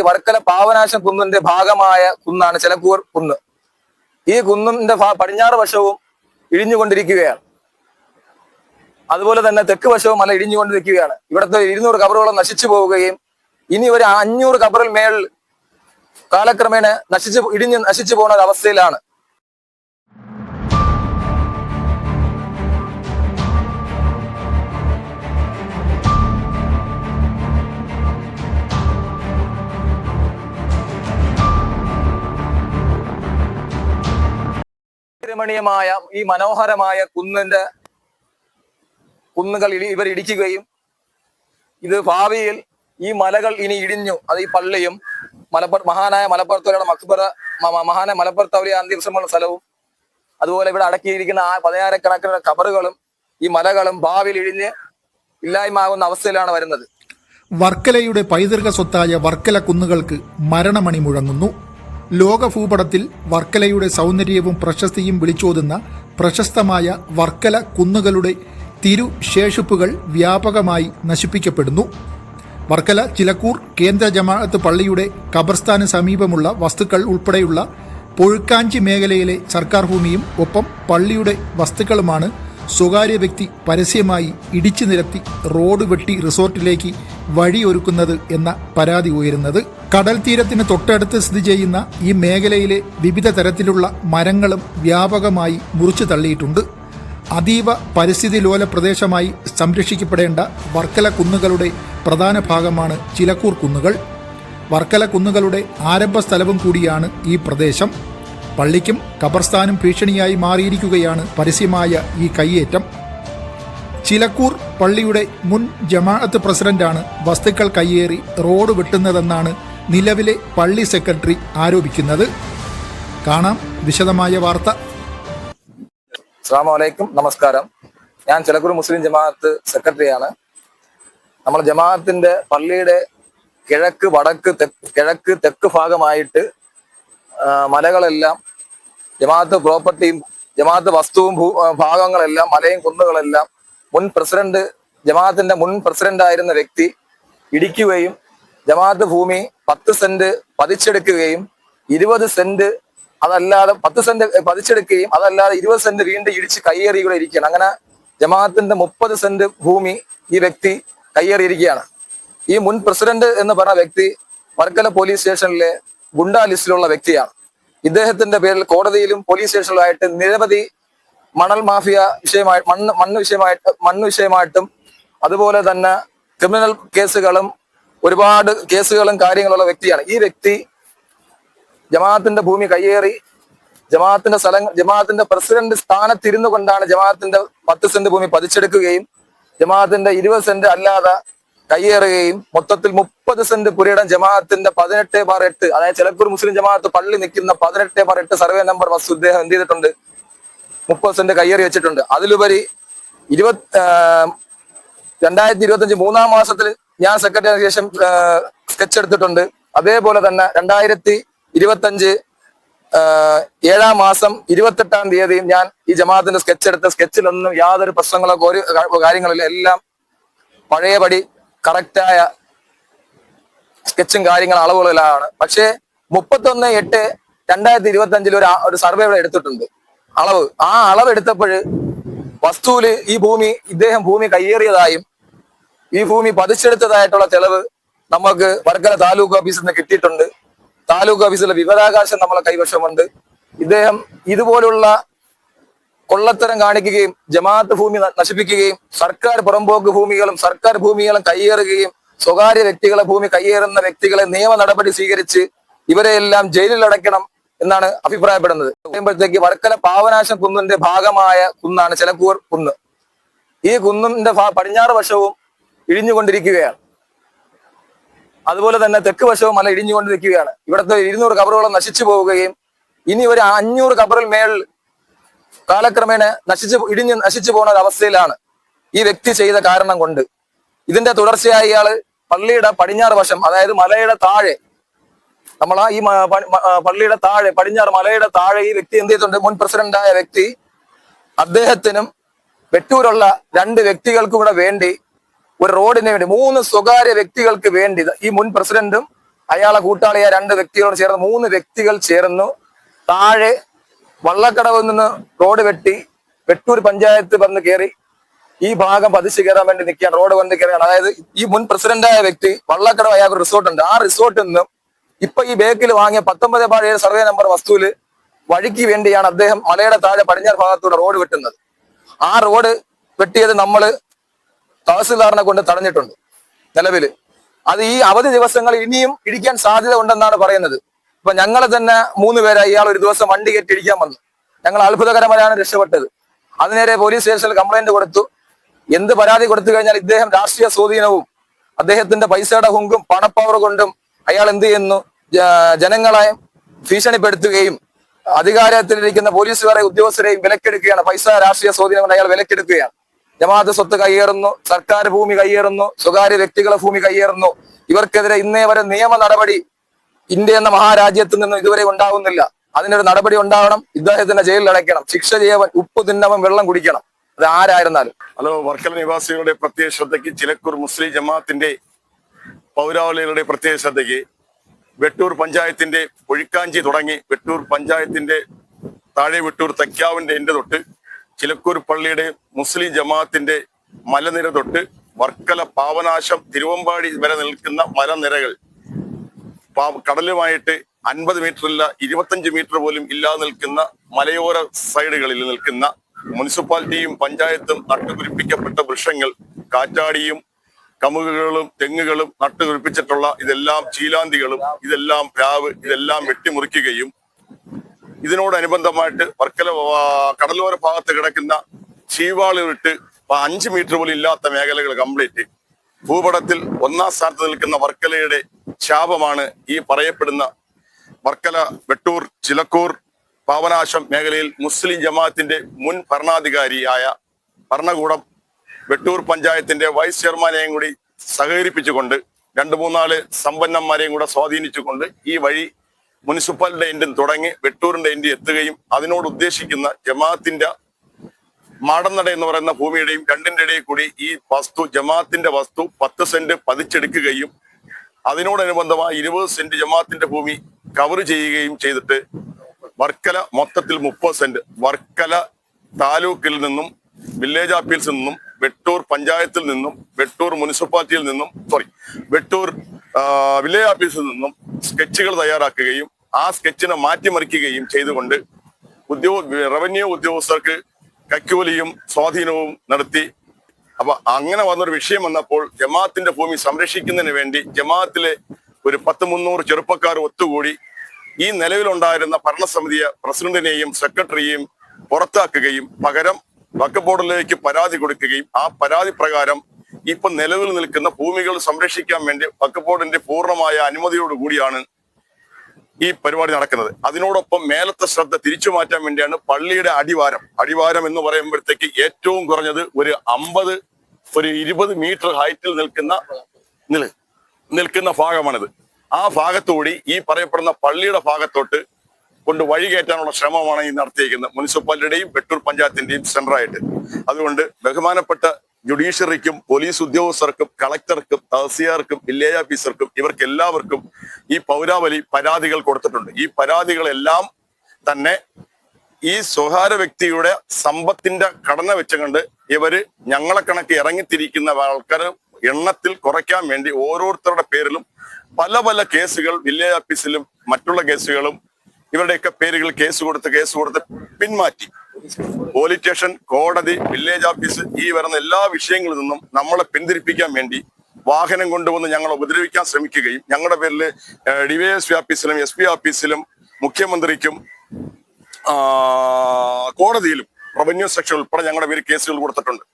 ഈ വർക്കല പാവനാശം കുന്നിന്റെ ഭാഗമായ കുന്നാണ് ചിലക്കൂർ കുന്ന്. ഈ കുന്നിന്റെ പടിഞ്ഞാറ് വശവും ഇടിഞ്ഞുകൊണ്ടിരിക്കുകയാണ്. അതുപോലെ തന്നെ തെക്ക് വശവും മല ഇടിഞ്ഞുകൊണ്ടിരിക്കുകയാണ്. ഇവിടുത്തെ ഇരുന്നൂറ് കബറുകളും നശിച്ചു പോവുകയും ഇനി ഒരു അഞ്ഞൂറ് കബറിൽ മേൽ കാലക്രമേണ നശിച്ചു ഇടിഞ്ഞ് നശിച്ചു പോകുന്ന ഒരു അവസ്ഥയിലാണ്. രമണീയമായ ഈ മനോഹരമായ കുന്നിന്റെ കുന്നുകൾ ഇവർ ഇടിക്കുകയും ഇത് ഭാവിയിൽ ഈ മലകൾ ഇനി ഇടിഞ്ഞു. അത് ഈ പള്ളിയും മലപ്പുറ മഹാനായ മലപ്പുറത്തവരുടെ മക്ബറ മഹാനായ മലപ്പുറത്തവരെ അന്ത്യവിശ്രമമുള്ള സ്ഥലവും അതുപോലെ ഇവിടെ അടക്കിയിരിക്കുന്ന ആ പതിനായിരക്കണക്കിന് കബറുകളും ഈ മലകളും ഭാവിയിൽ ഇടിഞ്ഞ് ഇല്ലായ്മാകുന്ന അവസ്ഥയിലാണ് വരുന്നത്. വർക്കലയുടെ പൈതൃക സ്വത്തായ വർക്കല കുന്നുകൾക്ക് മരണമണി മുഴങ്ങുന്നു. ലോക ഭൂപടത്തിൽ വർക്കലയുടെ സൗന്ദര്യവും പ്രശസ്തിയും വിളിച്ചോതുന്ന പ്രശസ്തമായ വർക്കല കുന്നുകളുടെ തിരുശേഷിപ്പുകൾ വ്യാപകമായി നശിപ്പിക്കപ്പെടുന്നു. വർക്കല ചിലക്കൂർ കേന്ദ്ര ജമാഅത്ത് പള്ളിയുടെ ഖബർസ്ഥാന് സമീപമുള്ള വസ്തുക്കൾ ഉൾപ്പെടെയുള്ള പൊഴുക്കാഞ്ചി മേഖലയിലെ സർക്കാർ ഭൂമിയും ഒപ്പം പള്ളിയുടെ വസ്തുക്കളുമാണ് സ്വകാര്യ വ്യക്തി പരസ്യമായി ഇടിച്ചു നിരത്തി റോഡ് വെട്ടി റിസോർട്ടിലേക്ക് വഴിയൊരുക്കുന്നത് എന്ന പരാതി ഉയരുന്നത്. കടൽ തീരത്തിന് തൊട്ടടുത്ത് സ്ഥിതി ചെയ്യുന്ന ഈ മേഖലയിലെ വിവിധ തരത്തിലുള്ള മരങ്ങളും വ്യാപകമായി മുറിച്ചു തള്ളിയിട്ടുണ്ട്. അതീവ പരിസ്ഥിതി ലോല പ്രദേശമായി സംരക്ഷിക്കപ്പെടേണ്ട വർക്കല കുന്നുകളുടെ പ്രധാന ഭാഗമാണ് ചിലക്കൂർ കുന്നുകൾ. വർക്കല കുന്നുകളുടെ ആരംഭ സ്ഥലവും കൂടിയാണ് ഈ പ്രദേശം. പള്ളിക്കും കബർസ്ഥാനും ഭീഷണിയായി മാറിയിരിക്കുകയാണ് പരസ്യമായ ഈ കയ്യേറ്റം. ചിലക്കൂർ പള്ളിയുടെ മുൻ ജമാഅത്ത് പ്രസിഡന്റാണ് വസ്തുക്കൾ കയ്യേറി റോഡ് വെട്ടുന്നതെന്നാണ് നിലവിലെ പള്ളി സെക്രട്ടറി ആരോപിക്കുന്നത്. കാണാം വിശദമായ വാർത്ത. അസ്സാം വലൈക്കും നമസ്കാരം. ഞാൻ ചിലക്കൂർ മുസ്ലിം ജമാഅത്ത് സെക്രട്ടറിയാണ്. നമ്മൾ ജമാഅത്തിന്റെ പള്ളിയുടെ കിഴക്ക് വടക്ക് കിഴക്ക് തെക്ക് ഭാഗമായിട്ട് മലകളെല്ലാം ജമാഅത്ത് പ്രോപ്പർട്ടിയും ജമാഅത്ത് വസ്തുവും ഭാഗങ്ങളെല്ലാം മലയും കുന്നുകളെല്ലാം മുൻ പ്രസിഡന്റ് ജമാഅത്തിന്റെ മുൻ പ്രസിഡന്റ് ആയിരുന്ന വ്യക്തി ഇടിക്കുകയും ജമാഅത്ത് ഭൂമി പത്ത് സെന്റ് പതിച്ചെടുക്കുകയും ഇരുപത് സെന്റ് അതല്ലാതെ പത്ത് സെന്റ് പതിച്ചെടുക്കുകയും അതല്ലാതെ ഇരുപത് സെന്റ് വീണ്ടും ഇടിച്ച് കയ്യേറി കൂടെ ഇരിക്കുകയാണ്. അങ്ങനെ ജമാഅത്തിന്റെ മുപ്പത് സെന്റ് ഭൂമി ഈ വ്യക്തി കയ്യേറിയിരിക്കുകയാണ് ഈ മുൻ പ്രസിഡന്റ് എന്ന് പറഞ്ഞ വ്യക്തി വർക്കല പോലീസ് സ്റ്റേഷനിലെ ഗുണ്ടാ ലിസ്റ്റിലുള്ള വ്യക്തിയാണ്. ഇദ്ദേഹത്തിന്റെ പേരിൽ കോടതിയിലും പോലീസ് സ്റ്റേഷനിലുമായിട്ട് നിരവധി മണൽ മാഫിയ വിഷയമായി മണ്ണ് മണ്ണ് വിഷയമായിട്ട് മണ്ണ് വിഷയമായിട്ടും അതുപോലെ തന്നെ ക്രിമിനൽ കേസുകളും ഒരുപാട് കേസുകളും കാര്യങ്ങളുള്ള വ്യക്തിയാണ്. ഈ വ്യക്തി ജമാഅത്തിന്റെ ഭൂമി കയ്യേറി ജമാഅത്തിന്റെ സ്ഥലങ്ങൾ ജമാഅത്തിന്റെ പ്രസിഡന്റ് സ്ഥാനത്തിരുന്നു കൊണ്ടാണ് ജമാഅത്തിന്റെ പത്ത് സെന്റ് ഭൂമി പതിച്ചെടുക്കുകയും ജമാഅത്തിന്റെ ഇരുപത് സെന്റ് അല്ലാതെ കയ്യേറുകയും മൊത്തത്തിൽ മുപ്പത് സെന്റ് പുരയിടം ജമാഅത്തിന്റെ പതിനെട്ട് ബാർ എട്ട് അതായത് ചിലക്കൂർ മുസ്ലിം ജമാഅത്ത് പള്ളി നിൽക്കുന്ന പതിനെട്ട് ബാർ എട്ട് സർവേ നമ്പർ വസ്തു ഇദ്ദേഹം എന്ത് ചെയ്തിട്ടുണ്ട്? മുപ്പത് സെന്റ് കയ്യേറി വെച്ചിട്ടുണ്ട്. അതിലുപരി ഇരുപത് രണ്ടായിരത്തി ഇരുപത്തഞ്ച് മൂന്നാം മാസത്തിൽ ഞാൻ സെക്രട്ടറിക്ക് ശേഷം സ്കെച്ച് എടുത്തിട്ടുണ്ട്. അതേപോലെ തന്നെ രണ്ടായിരത്തി ഇരുപത്തഞ്ച് ഏഴാം മാസം ഇരുപത്തെട്ടാം തീയതിയും ഞാൻ ഈ ജമാഅത്തിന്റെ സ്കെച്ച് എടുത്ത സ്കെച്ചിലൊന്നും യാതൊരു പ്രശ്നങ്ങളോ കാര്യങ്ങളില്ല. എല്ലാം പഴയപടി കറക്റ്റായ സ്കെച്ചും കാര്യങ്ങളും അളവുകളിലാണ് പക്ഷേ മുപ്പത്തൊന്ന് എട്ട് രണ്ടായിരത്തി ഇരുപത്തി അഞ്ചിൽ ഒരു ഒരു സർവേ ഇവിടെ എടുത്തിട്ടുണ്ട്. അളവ്. ആ അളവ് എടുത്തപ്പോൾ വസ്തുവിൽ ഈ ഭൂമി ഇദ്ദേഹം ഭൂമി കയ്യേറിയതായും ഈ ഭൂമി പതിച്ചെടുത്തതായിട്ടുള്ള തെളിവ് നമുക്ക് വർക്കല താലൂക്ക് ഓഫീസിൽ നിന്ന് കിട്ടിയിട്ടുണ്ട്. താലൂക്ക് ഓഫീസിലെ വിവരാകാശം നമ്മളെ കൈവശമുണ്ട്. ഇദ്ദേഹം ഇതുപോലുള്ള കൊള്ളത്തരം കാണിക്കുകയും ജമാഅത്ത് ഭൂമി നശിപ്പിക്കുകയും സർക്കാർ പുറമ്പോക്ക് ഭൂമികളും സർക്കാർ ഭൂമികളും കയ്യേറുകയും സ്വകാര്യ വ്യക്തികളെ ഭൂമി കയ്യേറുന്ന വ്യക്തികളെ നിയമ നടപടി സ്വീകരിച്ച് ഇവരെയെല്ലാം ജയിലിൽ അടയ്ക്കണം എന്നാണ് അഭിപ്രായപ്പെടുന്നത്. പറയുമ്പോഴത്തേക്ക് വർക്കല പാവനാശം കുന്നിന്റെ ഭാഗമായ കുന്നാണ് ചിലക്കൂർ കുന്ന്. ഈ കുന്നിന്റെ പടിഞ്ഞാറ് വശവും ഇടിഞ്ഞുകൊണ്ടിരിക്കുകയാണ്. അതുപോലെ തന്നെ തെക്ക് വശവും മല ഇടിഞ്ഞുകൊണ്ടിരിക്കുകയാണ്. ഇവിടുത്തെ ഇരുന്നൂറ് കബറുകളും നശിച്ചു പോവുകയും ഇനി ഒരു അഞ്ഞൂറ് കബറിൽ മേൽ കാലക്രമേണ നശിച്ചു ഇടിഞ്ഞ് നശിച്ചു പോണ ഒരു അവസ്ഥയിലാണ് ഈ വ്യക്തി ചെയ്ത കാരണം കൊണ്ട്. ഇതിന്റെ തുടർച്ചയായി ഇയാൾ പള്ളിയുടെ പടിഞ്ഞാറ് വശം അതായത് മലയുടെ താഴെ നമ്മൾ ആ ഈ പള്ളിയുടെ താഴെ പടിഞ്ഞാറ് മലയുടെ താഴെ ഈ വ്യക്തി എന്ത് ചെയ്തിട്ടുണ്ട്? മുൻ പ്രസിഡന്റായ വ്യക്തി അദ്ദേഹത്തിനും വെട്ടൂരുള്ള രണ്ട് വ്യക്തികൾക്കും കൂടെ വേണ്ടി ഒരു റോഡിന് വേണ്ടി മൂന്ന് സ്വകാര്യ വ്യക്തികൾക്ക് വേണ്ടി ഈ മുൻ പ്രസിഡന്റും അയാളെ കൂട്ടാളിയായ രണ്ട് വ്യക്തികളോട് ചേർന്ന് മൂന്ന് വ്യക്തികൾ ചേർന്നു. താഴെ വള്ളക്കടവിൽ നിന്ന് റോഡ് വെട്ടി വെട്ടൂർ പഞ്ചായത്ത് വന്ന് കയറി ഈ ഭാഗം പതിച്ചു കയറാൻ വേണ്ടി നിൽക്കുകയാണ്. റോഡ് വന്ന് കയറുകയാണ് അതായത് ഈ മുൻ പ്രസിഡന്റായ വ്യക്തി വള്ളക്കടവ് അയാൾക്ക് റിസോർട്ട് ഉണ്ട്. ആ റിസോർട്ടിൽ നിന്നും ഇപ്പൊ ഈ ബേക്കിൽ വാങ്ങിയ പത്തൊമ്പത് പാഴ് സർവേ നമ്പർ വസ്തുവിൽ വഴിക്ക് വേണ്ടിയാണ് അദ്ദേഹം മലയുടെ താഴെ പടിഞ്ഞാറ് ഭാഗത്തൂടെ റോഡ് വെട്ടുന്നത്. ആ റോഡ് വെട്ടിയത് നമ്മൾ തഹസിൽദാറിനെ കൊണ്ട് തടഞ്ഞിട്ടുണ്ട് നിലവിൽ. അത് ഈ അവധി ദിവസങ്ങൾ ഇനിയും ഇടിക്കാൻ സാധ്യത ഉണ്ടെന്നാണ് പറയുന്നത്. ഇപ്പൊ ഞങ്ങളെ തന്നെ മൂന്ന് പേരെ ഇയാൾ ഒരു ദിവസം വണ്ടി കയറ്റി ഇടിക്കാൻ വന്നു. ഞങ്ങൾ അത്ഭുതകരമായാണ് രക്ഷപ്പെട്ടത്. അതിനേരെ പോലീസ് സ്റ്റേഷനിൽ കംപ്ലൈന്റ് കൊടുത്തു. എന്ത് പരാതി കൊടുത്തു കഴിഞ്ഞാൽ ഇദ്ദേഹം രാഷ്ട്രീയ സ്വാധീനവും അദ്ദേഹത്തിന്റെ പൈസയുടെ ഹുങ്കും പണപ്പവർ കൊണ്ടും അയാൾ എന്ത് ചെയ്യുന്നു? ജനങ്ങളെ ഭീഷണിപ്പെടുത്തുകയും അധികാരത്തിലിരിക്കുന്ന പോലീസുകാരെ ഉദ്യോഗസ്ഥരെയും വിലക്കെടുക്കുകയാണ്. പൈസ രാഷ്ട്രീയ സ്വാധീനം കൊണ്ട് അയാൾ വിലക്കെടുക്കുകയാണ്. ജമാഅത്ത് സ്വത്ത് കയ്യേറുന്നു സർക്കാർ ഭൂമി കയ്യേറുന്നു സ്വകാര്യ വ്യക്തികളെ ഭൂമി കയ്യേറുന്നു ഇവർക്കെതിരെ ഇന്നേ വരെ നിയമ നടപടി ഇന്ത്യ എന്ന മഹാരാജ്യത്ത് നിന്നും ഇതുവരെ ഉണ്ടാവുന്നില്ല. അതിനൊരു നടപടി ഉണ്ടാവണം. ഇദ്ദേഹത്തിന്റെ ജയിലിൽ അടയ്ക്കണം. ശിക്ഷ ചെയ്യവൻ ഉപ്പ് തിന്നവൻ വെള്ളം കുടിക്കണം. അത് ആരായിരുന്നാലും. ഹലോ വർക്കല നിവാസികളുടെ പ്രത്യേക ശ്രദ്ധയ്ക്ക് ചിലക്കൂർ മുസ്ലിം ജമാഅത്തിന്റെ പൗരാവലികളുടെ പ്രത്യേക ശ്രദ്ധയ്ക്ക് വെട്ടൂർ പഞ്ചായത്തിന്റെ ഒഴിക്കാഞ്ചി തുടങ്ങി വെട്ടൂർ പഞ്ചായത്തിന്റെ താഴെ വെട്ടൂർ തെക്കാവിന്റെ എന്റെ തൊട്ട് ചിലക്കൂർ പള്ളിയുടെ മുസ്ലിം ജമാഅത്തിന്റെ മലനിര തൊട്ട് വർക്കല പാവനാശം തിരുവമ്പാടി വരെ നിൽക്കുന്ന മലനിരകൾ കടലുമായിട്ട് അൻപത് മീറ്റർ ഇല്ല ഇരുപത്തഞ്ച് മീറ്റർ പോലും ഇല്ലാതെ നിൽക്കുന്ന മലയോര സൈഡുകളിൽ നിൽക്കുന്ന മുനിസിപ്പാലിറ്റിയും പഞ്ചായത്തും നട്ടുപിടിപ്പിക്കപ്പെട്ട വൃക്ഷങ്ങൾ കാറ്റാടിയും കമുകുകളും തെങ്ങുകളും നട്ടുപിടിപ്പിച്ചിട്ടുള്ള ഇതെല്ലാം ചീലാന്തികളും ഇതെല്ലാം പ്ലാവ് ഇതെല്ലാം വെട്ടിമുറിക്കുകയും ഇതിനോടനുബന്ധമായിട്ട് വർക്കല കടലോര ഭാഗത്ത് കിടക്കുന്ന ചീവാൾ വിട്ട് അഞ്ച് മീറ്റർ പോലും ഇല്ലാത്ത മേഖലകൾ കംപ്ലീറ്റ് ഭൂപടത്തിൽ ഒന്നാം സ്ഥാനത്ത് നിൽക്കുന്ന വർക്കലയുടെ ശാപമാണ് ഈ പറയപ്പെടുന്ന വർക്കല വെട്ടൂർ ചിലക്കൂർ പാവനാശം മേഖലയിൽ മുസ്ലിം ജമാഅത്തിന്റെ മുൻ ഭരണാധികാരിയായ ഭരണകൂടം വെട്ടൂർ പഞ്ചായത്തിന്റെ വൈസ് ചെയർമാനെയും കൂടി സഹകരിപ്പിച്ചുകൊണ്ട് രണ്ടു മൂന്നാൽ സമ്പന്നന്മാരെയും കൂടെ സ്വാധീനിച്ചുകൊണ്ട് ഈ വഴി മുനിസിപ്പാലിറ്റിയുടെ എൻഡിൽ തുടങ്ങി വെട്ടൂരിന്റെ എൻഡിൽ എത്തുകയും അതിനോട് ഉദ്ദേശിക്കുന്ന ജമാഅത്തിന്റെ മാടന്നട എന്ന് പറയുന്ന ഭൂമിയുടെയും രണ്ടിന്റെ ഇടയിൽ കൂടി ഈ വസ്തു ജമാഅത്തിന്റെ വസ്തു പത്ത് സെന്റ് പതിച്ചെടുക്കുകയും അതിനോടനുബന്ധമായി ഇരുപത് സെന്റ് ജമാഅത്തിന്റെ ഭൂമി കവർ ചെയ്യുകയും ചെയ്തിട്ട് വർക്കല മൊത്തത്തിൽ മുപ്പത് സെന്റ്. വർക്കല താലൂക്കിൽ നിന്നും വില്ലേജ് ഓഫീസിൽ നിന്നും വെട്ടൂർ പഞ്ചായത്തിൽ നിന്നും വെട്ടൂർ മുനിസിപ്പാലിറ്റിയിൽ നിന്നും സോറി വെട്ടൂർ വില്ലേജ് ഓഫീസിൽ നിന്നും സ്കെച്ചുകൾ തയ്യാറാക്കുകയും ആ സ്കെച്ചിനെ മാറ്റിമറിക്കുകയും ചെയ്തുകൊണ്ട് ഉദ്യോഗ റവന്യൂ ഉദ്യോഗസ്ഥർക്ക് കൈക്കൂലിയും സ്വാധീനവും നടത്തി. അപ്പൊ അങ്ങനെ വന്നൊരു വിഷയം വന്നപ്പോൾ ജമാഅത്തിന്റെ ഭൂമി സംരക്ഷിക്കുന്നതിന് വേണ്ടി ജമാഅത്തിലെ ഒരു പത്ത് മുന്നൂറ് ചെറുപ്പക്കാർ ഒത്തുകൂടി ഈ നിലവിലുണ്ടായിരുന്ന ഭരണസമിതിയെ പ്രസിഡന്റിനെയും സെക്രട്ടറിയെയും പുറത്താക്കുകയും പകരം വക്ക ബോർഡിലേക്ക് പരാതി കൊടുക്കുകയും ആ പരാതി പ്രകാരം ഇപ്പൊ നിലവിൽ നിൽക്കുന്ന ഭൂമികൾ സംരക്ഷിക്കാൻ വേണ്ടി വക്ക ബോർഡിന്റെ പൂർണമായ അനുമതിയോടുകൂടിയാണ് ഈ പരിപാടി നടക്കുന്നത്. അതിനോടൊപ്പം മേലത്തെ ശ്രദ്ധ തിരിച്ചു മാറ്റാൻ വേണ്ടിയാണ് പള്ളിയുടെ അടിവാരം. അടിവാരം എന്ന് പറയുമ്പോഴത്തേക്ക് ഏറ്റവും കുറഞ്ഞത് ഒരു അമ്പത് ഒരു ഇരുപത് മീറ്റർ ഹൈറ്റിൽ നിൽക്കുന്ന നിൽക്കുന്ന ഭാഗമാണിത്. ആ ഭാഗത്തുകൂടി ഈ പറയപ്പെടുന്ന പള്ളിയുടെ ഭാഗത്തോട്ട് കൊണ്ട് വഴി കയറ്റാനുള്ള ശ്രമമാണ് ഈ നടത്തിയിരിക്കുന്നത്. മുനിസിപ്പാലിറ്റിയുടെയും വെട്ടൂർ പഞ്ചായത്തിന്റെയും സെന്ററായിട്ട് അതുകൊണ്ട് ബഹുമാനപ്പെട്ട ജുഡീഷ്യറിക്കും പോലീസ് ഉദ്യോഗസ്ഥർക്കും കളക്ടർക്കും തഹസിയാർക്കും വില്ലേജ് ഓഫീസർക്കും ഇവർക്ക് എല്ലാവർക്കും ഈ പൗരാവലി പരാതികൾ കൊടുത്തിട്ടുണ്ട്. ഈ പരാതികളെല്ലാം തന്നെ ഈ സ്വകാര്യ വ്യക്തിയുടെ സമ്പത്തിന്റെ ഘടന വെച്ചുകൊണ്ട് ഇവർ ഞങ്ങളെ കണക്ക് ഇറങ്ങിത്തിരിക്കുന്ന ആൾക്കാർ എണ്ണത്തിൽ കുറയ്ക്കാൻ വേണ്ടി ഓരോരുത്തരുടെ പേരിലും പല പല കേസുകൾ വില്ലേജ് ഓഫീസിലും മറ്റുള്ള കേസുകളും ഇവരുടെയൊക്കെ പേരുകൾ കേസ് കൊടുത്ത് കേസ് കൊടുത്ത് പിന്മാറ്റി പോലീസ് സ്റ്റേഷൻ കോടതി വില്ലേജ് ഓഫീസ് ഈ വരുന്ന എല്ലാ വിഷയങ്ങളിൽ നിന്നും നമ്മളെ പിന്തിരിപ്പിക്കാൻ വേണ്ടി വാഹനം കൊണ്ടുവന്ന് ഞങ്ങളെ ഉപദ്രവിക്കാൻ ശ്രമിക്കുകയും ഞങ്ങളുടെ പേരിൽ ഡിവൈഎസ്പി ഓഫീസിലും എസ് പി ഓഫീസിലും മുഖ്യമന്ത്രിക്കും കോടതിയിലും റവന്യൂ സെക്ഷൻ ഉൾപ്പെടെ ഞങ്ങളുടെ പേര് കേസുകൾ കൊടുത്തിട്ടുണ്ട്.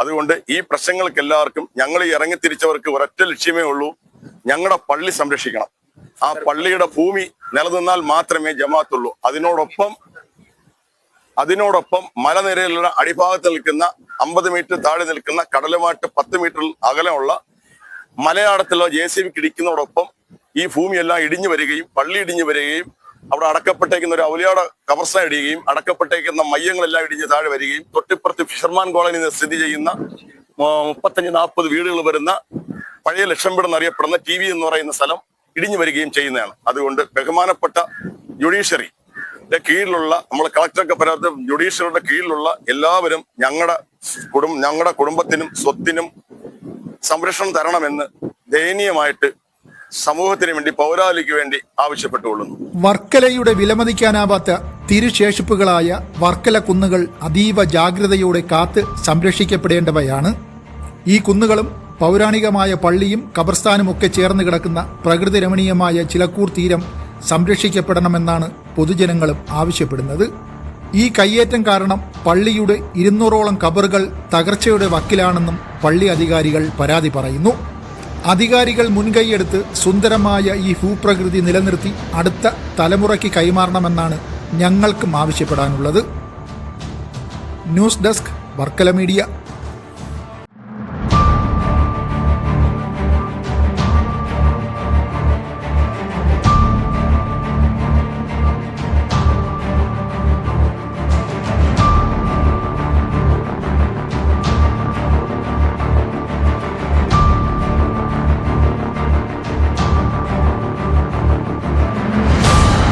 അതുകൊണ്ട് ഈ പ്രശ്നങ്ങൾക്ക് എല്ലാവർക്കും ഞങ്ങൾ ഇറങ്ങി തിരിച്ചവർക്ക് ഒരൊറ്റ ലക്ഷ്യമേ ഉള്ളൂ. ഞങ്ങളുടെ പള്ളി സംരക്ഷിക്കണം. ആ പള്ളിയുടെ ഭൂമി നിലനിന്നാൽ മാത്രമേ ജമാത്തുള്ളൂ അതിനോടൊപ്പം അതിനോടൊപ്പം മലനിരയിലുള്ള അടിഭാഗത്ത് നിൽക്കുന്ന അമ്പത് മീറ്റർ താഴെ നിൽക്കുന്ന കടലുമായിട്ട് പത്ത് മീറ്റർ അകലമുള്ള മലയാളത്തിലുള്ള ജെ സി ബിക്ക് ഇടിക്കുന്നതോടൊപ്പം ഈ ഭൂമിയെല്ലാം ഇടിഞ്ഞു വരികയും പള്ളി ഇടിഞ്ഞു വരികയും അവിടെ അടക്കപ്പെട്ടേക്കുന്ന ഒരു ഔലിയാട കവർസ ഇടുകയും അടക്കപ്പെട്ടേക്കുന്ന മയ്യങ്ങളെല്ലാം ഇടിഞ്ഞ് താഴെ വരികയും തൊട്ടിപ്പുറത്ത് ഫിഷർമാൻ കോളനി സ്ഥിതി ചെയ്യുന്ന മുപ്പത്തഞ്ച് നാൽപ്പത് വീടുകൾ വരുന്ന പഴയ ലക്ഷംപീട് എന്നറിയപ്പെടുന്ന ടി വി എന്ന് പറയുന്ന സ്ഥലം ഇടിഞ്ഞു വരികയും ചെയ്യുന്നതാണ്. അതുകൊണ്ട് ബഹുമാനപ്പെട്ട ജുഡീഷ്യറി കീഴിലുള്ള നമ്മൾ കളക്ടറൊക്കെ പരാതി ജുഡീഷ്യറിയുടെ കീഴിലുള്ള എല്ലാവരും ഞങ്ങളുടെ കുടും ഞങ്ങളുടെ കുടുംബത്തിനും സ്വത്തിനും സംരക്ഷണം തരണമെന്ന് ദയനീയമായിട്ട് സമൂഹത്തിന് വേണ്ടി പൗരാലിക്ക് വേണ്ടി ആവശ്യപ്പെട്ടുകൊള്ളുന്നു. വർക്കലയുടെ വിലമതിക്കാനാവാത്ത തിരുശേഷിപ്പുകളായ വർക്കല കുന്നുകൾ അതീവ ജാഗ്രതയോടെ കാത്ത് സംരക്ഷിക്കപ്പെടേണ്ടവയാണ്. ഈ കുന്നുകളും പൗരാണികമായ പള്ളിയും കബർസ്ഥാനുമൊക്കെ ചേർന്ന് കിടക്കുന്ന പ്രകൃതി രമണീയമായ ചിലക്കൂർ തീരം സംരക്ഷിക്കപ്പെടണമെന്നാണ് പൊതുജനങ്ങളും ആവശ്യപ്പെടുന്നത്. ഈ കയ്യേറ്റം കാരണം പള്ളിയുടെ ഇരുന്നൂറോളം കബറുകൾ തകർച്ചയുടെ വക്കിലാണെന്നും പള്ളി അധികാരികൾ പരാതി പറയുന്നു. അധികാരികൾ മുൻകൈയെടുത്ത് സുന്ദരമായ ഈ ഭൂപ്രകൃതി നിലനിർത്തി അടുത്ത തലമുറയ്ക്ക് കൈമാറണമെന്നാണ് ഞങ്ങൾക്കും ആവശ്യപ്പെടാനുള്ളത്. News desk Varkala media.